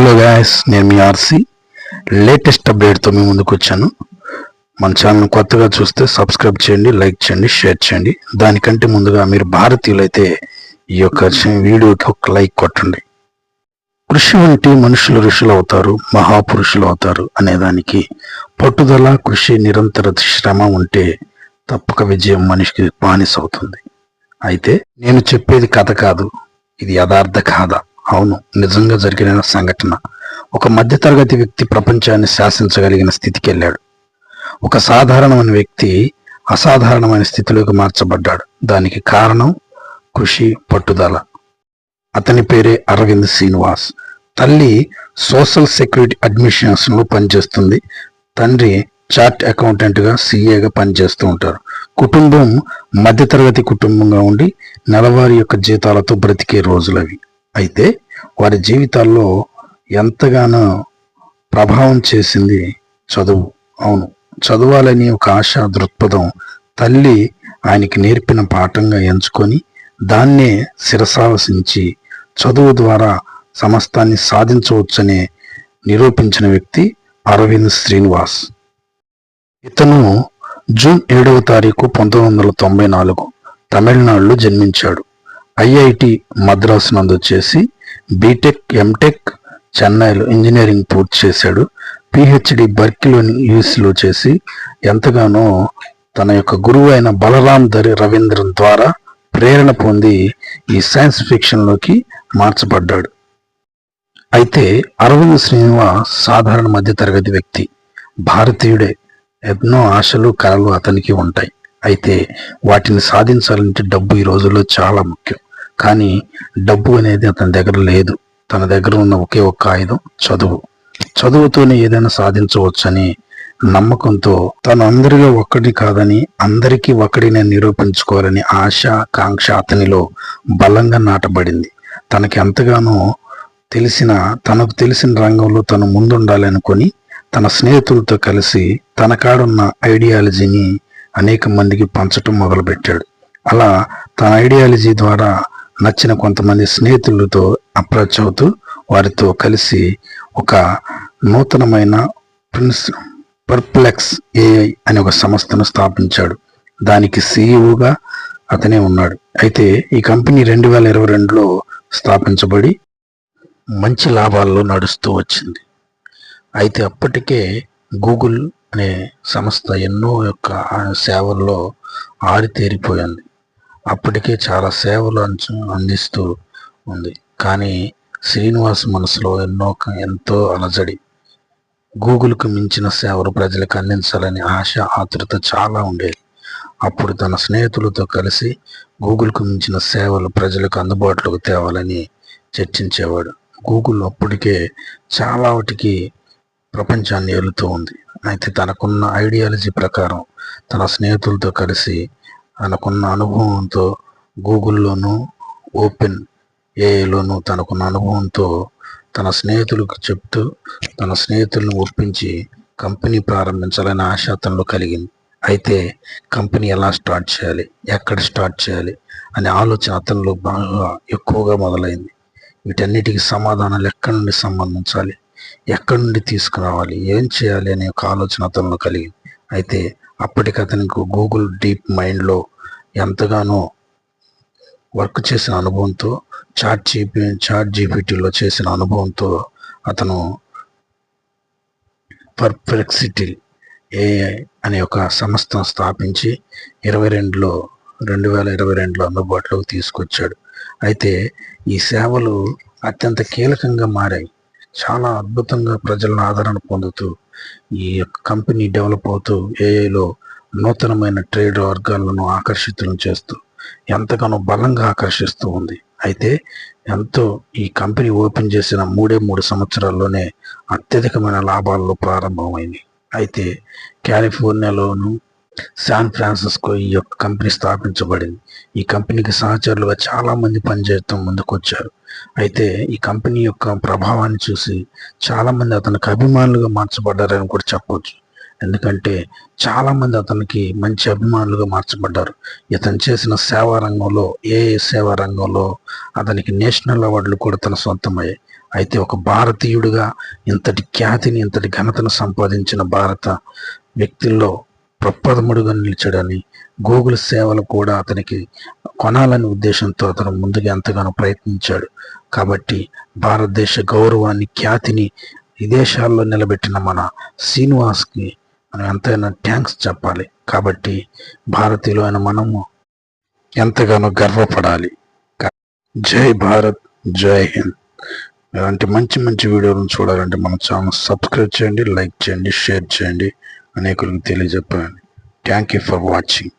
Hello guys నేను మీ RC latest అప్డేట్తో మీ ముందుకు వచ్చాను. మన ఛానల్ కొత్తగా చూస్తే సబ్స్క్రైబ్ చేయండి లైక్ చేయండి షేర్ చేయండి. దానికంటే ముందుగా మీరు భారతీయులైతే ఈ యొక్క వీడియోకి ఒక లైక్ కొట్టండి. కృషి వంటి మనుషులు ఋషులు అవుతారు మహాపురుషులు అవుతారు అనేదానికి పట్టుదల కృషి నిరంతర శ్రమ ఉంటే తప్పక విజయం మనిషికి బానిస అవుతుంది. అయితే నేను చెప్పేది కథ కాదు ఇది యథార్థ కాదా అవును నిజంగా జరిగిన సంఘటన. ఒక మధ్యతరగతి వ్యక్తి ప్రపంచాన్ని శాసించగలిగిన స్థితికి వెళ్ళాడు ఒక సాధారణమైన వ్యక్తి అసాధారణమైన స్థితిలోకి మార్చబడ్డాడు. దానికి కారణం కృషి పట్టుదల. అతని పేరే అరవింద్ శ్రీనివాస్. తల్లి సోషల్ సెక్యూరిటీ అడ్మిషన్స్లో పనిచేస్తుంది. తండ్రి చార్ట్ అకౌంటెంట్గా సీఏగా పనిచేస్తూ ఉంటారు. కుటుంబం మధ్యతరగతి కుటుంబంగా ఉండి నెలవారీ యొక్క జీతాలతో బ్రతికే రోజులవి. అయితే వారి జీవితాల్లో ఎంతగానో ప్రభావం చేసింది చదువు. అవును చదవాలని ఒక ఆశ దృక్పథం తల్లి ఆయనకి నేర్పిన పాఠంగా ఎంచుకొని దాన్నే శిరసావసించి చదువు ద్వారా సమస్తాన్ని సాధించవచ్చనే నిరూపించిన వ్యక్తి అరవింద్ శ్రీనివాస్. ఇతను జూన్ ఏడవ తారీఖు పంతొమ్మిది వందల తొంభై నాలుగు తమిళనాడులో జన్మించాడు. ఐఐటి మద్రాస్ నందు చేసి బీటెక్ ఎంటెక్ చెన్నైలో ఇంజనీరింగ్ పూర్తి చేశాడు. పిహెచ్డి బర్కిలోని యుఎస్లో చేసి ఎంతగానో తన యొక్క గురువు అయిన బలరాం దరి రవీంద్రన్ ద్వారా ప్రేరణ పొంది ఈ సైన్స్ ఫిక్షన్లోకి మార్చబడ్డాడు. అయితే అరవింద్ శ్రీనివాస్ సాధారణ మధ్యతరగతి వ్యక్తి. భారతీయుడే. ఎన్నో ఆశలు కళలు అతనికి ఉంటాయి. అయితే వాటిని సాధించాలంటే డబ్బు ఈ రోజుల్లో చాలా ముఖ్యం. కానీ డబ్బు అనేది అతని దగ్గర లేదు. తన దగ్గర ఉన్న ఒకే ఒక్క ఆయుధం చదువు. చదువుతోనే ఏదైనా సాధించవచ్చని నమ్మకంతో తను అందరిలో ఒక్కడి కాదని అందరికీ ఒక్కడినే నిరూపించుకోవాలని ఆశ కాంక్ష అతనిలో బలంగా నాటబడింది. తనకి ఎంతగానో తెలిసిన తనకు తెలిసిన రంగంలో తను ముందుండాలనుకొని తన స్నేహితులతో కలిసి తన కాడున్న ఐడియాలజీని అనేక మందికి పంచటం మొదలుపెట్టాడు. అలా తన ఐడియాలజీ ద్వారా నచ్చిన కొంతమంది స్నేహితులతో అప్రోచ్ అవుతూ వారితో కలిసి ఒక నూతనమైన ప్రిన్స్ పర్ప్లెక్స్ ఏఐ అనే ఒక సంస్థను స్థాపించాడు. దానికి సీఈఓగా అతనే ఉన్నాడు. అయితే ఈ కంపెనీ రెండు వేల ఇరవై రెండులో స్థాపించబడి మంచి లాభాల్లో నడుస్తూ వచ్చింది. అయితే అప్పటికే గూగుల్ అనే సంస్థ ఎన్నో యొక్క సేవల్లో ఆరితేరిపోయింది. అప్పటికే చాలా సేవలు అంచు అందిస్తూ ఉంది. కానీ శ్రీనివాస్ మనసులో ఎన్నో ఎంతో అలజడి. గూగుల్కు మించిన సేవలు ప్రజలకు అందించాలని ఆశ ఆతృత చాలా ఉండేది. అప్పుడు తన స్నేహితులతో కలిసి గూగుల్కు మించిన సేవలు ప్రజలకు అందుబాటులోకి తేవాలని చర్చించేవాడు. గూగుల్ అప్పటికే చాలా వాటికి ప్రపంచాన్ని ఏలుతూ ఉంది. అయితే తనకున్న ఐడియాలజీ ప్రకారం తన స్నేహితులతో కలిసి తనకున్న అనుభవంతో గూగుల్లోనూ ఓపెన్ ఏఐలోనూ తనకున్న అనుభవంతో తన స్నేహితులకు చెప్తూ తన స్నేహితులను ఒప్పించి కంపెనీ ప్రారంభించాలని ఆశ అతనిలో కలిగింది. అయితే కంపెనీ ఎలా స్టార్ట్ చేయాలి ఎక్కడ స్టార్ట్ చేయాలి అనే ఆలోచన అతనిలో బాగా ఎక్కువగా మొదలైంది. వీటన్నిటికీ సమాధానాలు ఎక్కడి నుండి సంబంధించాలి ఎక్కడి నుండి తీసుకురావాలి ఏం చేయాలి అనే ఒక ఆలోచన అతనిలో కలిగింది. అయితే అప్పటికి అతనికి గూగుల్ డీప్ మైండ్లో ఎంతగానో వర్క్ చేసిన అనుభవంతో చాట్ జీపీ చాట్ జీపీటీలో చేసిన అనుభవంతో అతను పర్ప్లెక్సిటీ ఏఐ అనే ఒక సంస్థను స్థాపించి ఇరవై రెండులో రెండు వేల ఇరవై రెండులో అందుబాటులోకి తీసుకొచ్చాడు. అయితే ఈ సేవలు అత్యంత కీలకంగా మారాయి. చాలా అద్భుతంగా ప్రజలను ఆదరణ పొందుతూ ఈ యొక్క కంపెనీ డెవలప్ అవుతూ ఏఐలో నూతనమైన ట్రేడ్ వర్గాలను ఆకర్షితులను చేస్తూ ఎంతగానో బలంగా ఆకర్షిస్తూ ఉంది. అయితే ఎంతో ఈ కంపెనీ ఓపెన్ చేసిన మూడే మూడు సంవత్సరాల్లోనే అత్యధికమైన లాభాల్లో ప్రారంభమైంది. అయితే కాలిఫోర్నియాలోను శాన్ ఫ్రాన్సిస్కో ఈ యొక్క కంపెనీ స్థాపించబడింది. ఈ కంపెనీకి సహచరులుగా చాలామంది పనిచేయడం ముందుకొచ్చారు. అయితే ఈ కంపెనీ యొక్క ప్రభావాన్ని చూసి చాలామంది అతనికి అభిమానులుగా మార్చబడ్డారని కూడా చెప్పవచ్చు ఎందుకంటే చాలామంది అతనికి మంచి అభిమానులుగా మార్చబడ్డారు. ఇతను చేసిన సేవా రంగంలో ఏ సేవా రంగంలో అతనికి నేషనల్ అవార్డులు కూడా తన సొంతమయ్యాయి. అయితే ఒక భారతీయుడిగా ఇంతటి ఖ్యాతిని ఇంతటి ఘనతను సంపాదించిన భారత వ్యక్తుల్లో ప్రప్రథముడుగా నిలిచాడని గూగుల్ సేవలు కూడా అతనికి కొనాలని ఉద్దేశంతో అతను ముందుగా ఎంతగానో ప్రయత్నించాడు. కాబట్టి భారతదేశ గౌరవాన్ని ఖ్యాతిని విదేశాల్లో నిలబెట్టిన మన శ్రీనివాస్కి మనం ఎంతైనా థ్యాంక్స్ చెప్పాలి. కాబట్టి భారతీయులు అయిన మనము ఎంతగానో గర్వపడాలి. జై భారత్ జై హింద్. ఇలాంటి మంచి మంచి వీడియోలను చూడాలంటే మన ఛానల్ సబ్స్క్రైబ్ చేయండి లైక్ చేయండి షేర్ చేయండి. అనేకులకు తెలియజెప్పాను థ్యాంక్ యూ ఫర్ వాచింగ్